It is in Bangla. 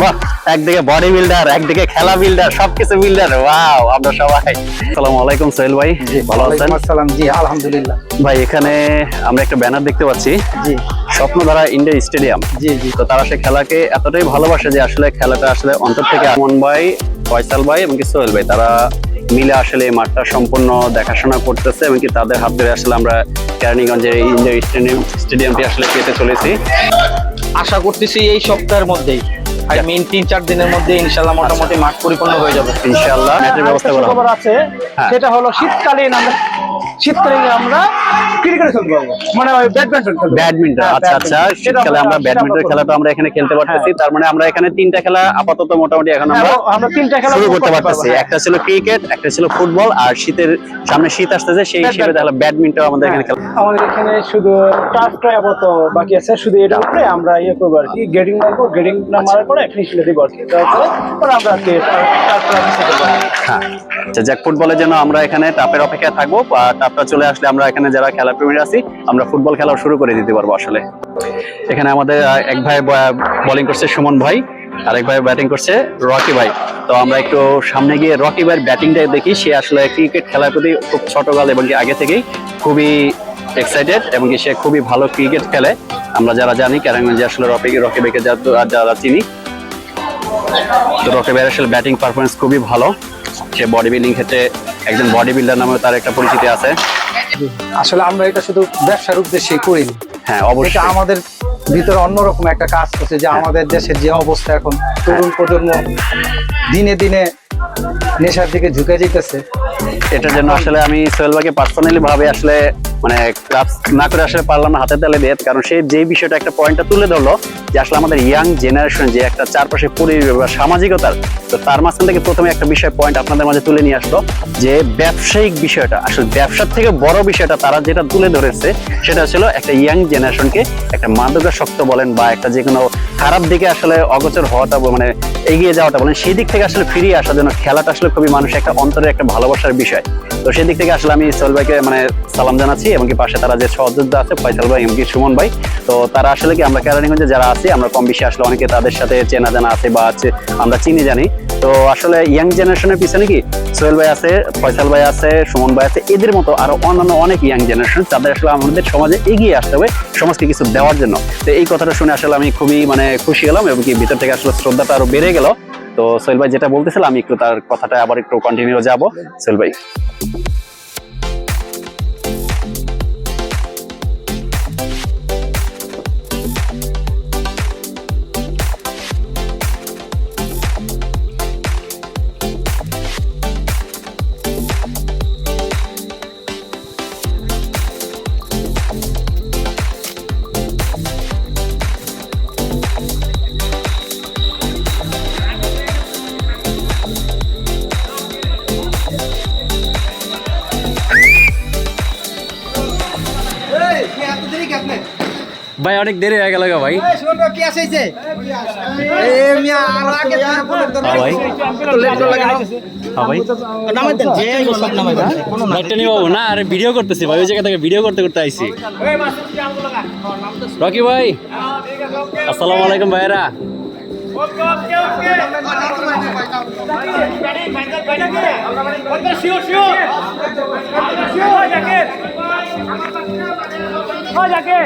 বাহ একদিকে বডি বিল্ডার একদিকে খেলা বিল্ডার সবকিছু বিল্ডার ওয়াও আমরা সবাই। আসসালামু আলাইকুম সোহেল ভাই ভালো আছেন? আসসালাম জি আলহামদুলিল্লাহ। ভাই এখানে আমরা একটা ব্যানার দেখতে পাচ্ছি জি। Swapnadhara India stadium. জি জি। তো তারা সে খেলাকে এতটাই ভালোবাসে যে আসলে খেলাটা আসলে অন্তর থেকে আমন ভাই ফয়সাল ভাই এবং সোহেল ভাই তারা মিলে আসলে এই মাঠটা সম্পূর্ণ দেখাশোনা করতেছে এবং কি তাদের হাত ধরে আসলে আমরা কেরানীগঞ্জের এই ইন্ডিয়া স্টেডিয়াম স্টেডিয়ামটি আসলে পেতে চলেছি। আশা করতেছি এই সপ্তাহের মধ্যেই। আই মিন তিন চার দিনের মধ্যে ইনশাল্লাহ মোটামুটি মাঠ পরিপূর্ণ হয়ে যাবে। ইনশাআল্লাহ ম্যাচের ব্যবস্থা করা আছে হ্যাঁ। সেটা হলো শীতকালীন আমরা শীতকালীন আমরা ক্রিকেট খেলতে পারব মানে ব্যাডমিন্টন ব্যাডমিন্টন হ্যাঁ, আচ্ছা আচ্ছা। শীতকালে আমরা ব্যাডমিন্টন খেলাটা আমরা এখানে খেলতে পারতেছি তার মানে আমরা এখানে তিনটা খেলা আপাতত মোটামুটি এখন আমরা হ্যাঁ, আমরা তিনটা খেলা শুরু করতে পারতেছি। একটা ছিল ক্রিকেট একটা ছিল ফুটবল আর শীতের সামনে শীত আসতেছে সেই হিসেবে তাহলে ব্যাডমিন্টন আমাদের এখানে খেলা। হ্যাঁ। আমাদের এখানে শুধু টার্ফটা আপাতত বাকি আছে শুধু এটা উপরে আমরা ইয়ে করব আর কি গেডিং মারবো গেডিং না মারার পরে ফিনিশ দিব আর কি তারপরে আমরা আর কি টার্ফটা হ্যাঁ। আচ্ছা ফুটবলের জন্য আমরা এখানে টাপের অপেক্ষায় থাকব টাপটা চলে আসলে আমরা এখানে যারা খেলা প্রেমী আছি, আমরা ফুটবল খেলাও শুরু করে দিতে পারব আসলে। এখানে আমাদের এক ভাই বোলিং করছে সুমন ভাই, আর এক ভাই ব্যাটিং করছে রকি ভাই। তো আমরা একটু সামনে গিয়ে রকি ভাইয়ের ব্যাটিংটা দেখি, সে আসলে ক্রিকেট খেলার প্রতি খুব ছোটকাল এবং কি আগে থেকেই খুবই এক্সাইটেড এবং কি সে খুবই ভালো ক্রিকেট খেলে। আমরা যারা জানি ক্যারাঙ্গঞ্জে আসলে রকি রকি ভাইকে যারা চিনি, তো রকি ভাইয়ের আসলে ব্যাটিং পারফরমেন্স খুবই ভালো। সে বডি বিল্ডিং ক্ষেত্রে একজন বডি বিল্ডার নামে তার একটা পরিচিতি আছে। আসলে আমরা এটা শুধু ব্যবসার উদ্দেশ্যে করি হ্যাঁ এটা অবশ্যই। আমাদের ভিতরে অন্যরকম একটা কাজ করছে যে আমাদের দেশের যে অবস্থা এখন তরুণ প্রজন্ম দিনে দিনে নেশার দিকে ঝুঁকে যেতেছে। এটার জন্য আসলে আমি সোহেলবাকে পার্সোনালি ভাবে আসলে মানে ক্লাব না করে আসলে পারলাম না হাতে তালে দিয়ে, কারণ সে যে বিষয়টা একটা পয়েন্টটা তুলে ধরলো, যে আসলে আমাদের ইয়াং জেনারেশন যে একটা চারপাশে পরিবেশ বা সামাজিকতার, তো তার মাঝখান থেকে প্রথমে একটা বিষয় পয়েন্ট আপনাদের মাঝে তুলে নিয়ে আসলো, যে ব্যবসায়িক বিষয়টা, আসলে ব্যবসার থেকে বড় বিষয়টা তারা যেটা তুলে ধরেছে, সেটা ছিল একটা ইয়াং জেনারেশনকে একটা মাদকাসক্ত বলেন বা একটা যে কোনো খারাপ দিকে আসলে অগোচর হওয়াটা মানে এগিয়ে যাওয়াটা বলেন, সেই দিক থেকে আসলে ফিরিয়ে আসার জন্য খেলাটা আসলে খুবই মানুষের একটা অন্তরের একটা ভালোবাসার বিষয়। তো সেই দিক থেকে আসলে আমি সোহেল ভাইকে মানে সালাম জানাচ্ছি এবং কি পাশে তারা যে সহযোদ্ধা আছে, ফয়সাল ভাই এমকি সুমন ভাই। তো তারা আসলে কি, আমরা কেরানীগঞ্জে যারা আছি, আমরা কম বেশি আসলে অনেকে তাদের সাথে চেনা জানা আছে বা আছে, আমরা চিনি, জানি। তো আসলে ইয়াং জেনারেশনের পিছনে কি, সোহেল ভাই আছে, ফয়সাল ভাই আছে, সুমন ভাই আছে, এদের মতো আরও অন্যান্য অনেক ইয়াং জেনারেশন, তাদের আসলে আমাদের সমাজে এগিয়ে আসতে হবে, সমাজকে কিছু দেওয়ার জন্য। তো এই কথাটা শুনে আসলে আমি খুবই মানে খুশি হলাম, এবং কি ভিতর থেকে আসলে শ্রদ্ধাটা আরও বেড়ে গেল। তো সোহেল ভাই যেটা বলতেছিলাম আমি একটু তার কথাটা আবার একটু কন্টিনিউ যাব। সোহেল ভাই। ভাই অনেক দেরি হয়ে গেল ভাই। হ্যাঁ হ্যাঁ না আরে ভিডিও করতেছি ভাই ওই জায়গা থেকে ভিডিও করতে করতে আইছি। রকি ভাই। আসসালামু আলাইকুম ভাইরা জাকির